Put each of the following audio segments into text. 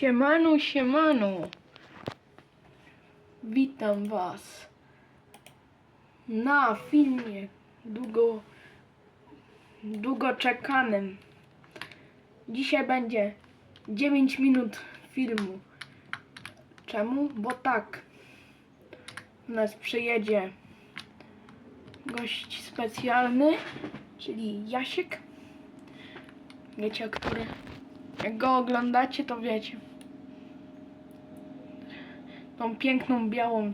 Siemano, siemano. Witam Was na filmie długo, długo czekanym. Dzisiaj będzie 9 minut filmu. Czemu? Bo tak. U nas przyjedzie gość specjalny, czyli Jasiek. Wiecie, który? Jak go oglądacie, to wiecie. Tą piękną białą.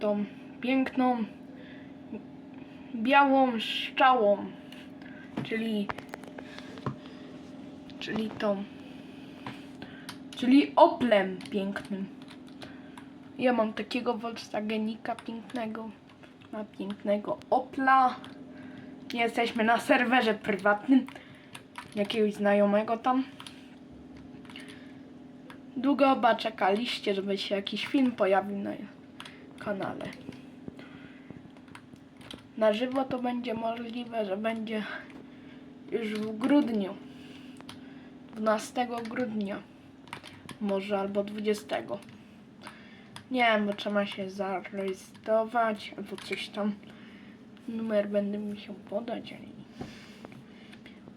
Tą piękną białą szczałą. Czyli. Czyli tą. Czyli Oplem pięknym. Ja mam takiego Volkswagenika pięknego. Ma pięknego Opla. Jesteśmy na serwerze prywatnym jakiegoś znajomego tam. Długo chyba czekaliście, żeby się jakiś film pojawił na kanale. Na żywo to będzie możliwe, że będzie już w grudniu. 12 grudnia. Może albo 20. Nie wiem, bo trzeba się zarejestrować albo coś tam. Numer będę musiał podać, ale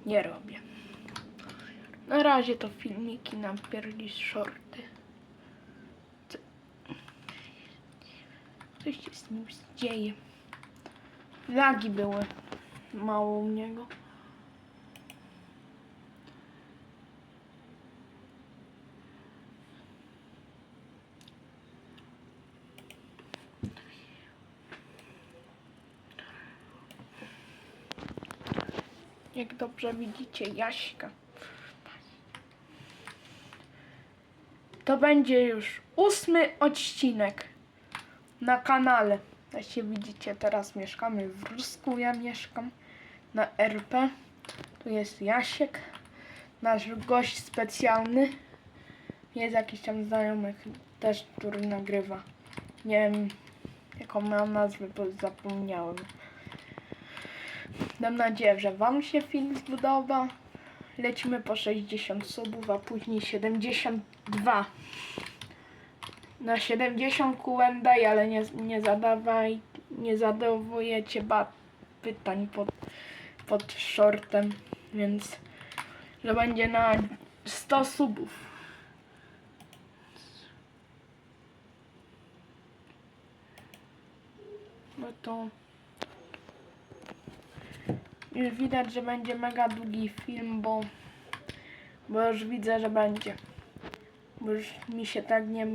nie robię. Na razie to filmiki na pierli shorty. Co- Coś się z nim dzieje. Lagi były mało u niego. Jak dobrze widzicie, Jaśka. To będzie już ósmy odcinek na kanale. Jak się widzicie, teraz mieszkamy w Rusku, ja mieszkam na RP. Tu jest Jasiek, nasz gość specjalny. Jest jakiś tam znajomy też, który nagrywa. Nie wiem, jaką miał nazwę, bo zapomniałem. Mam nadzieję, że Wam się film spodoba. Lecimy po 60 subów, a później 72. Na 70 QA, ale nie, nie zadawaj, nie zadowujecie ba pytań pod, pod shortem, więc że będzie na 100 subów. No to już widać, że będzie mega długi film, bo, bo już widzę, że będzie. Bo już mi się tak nie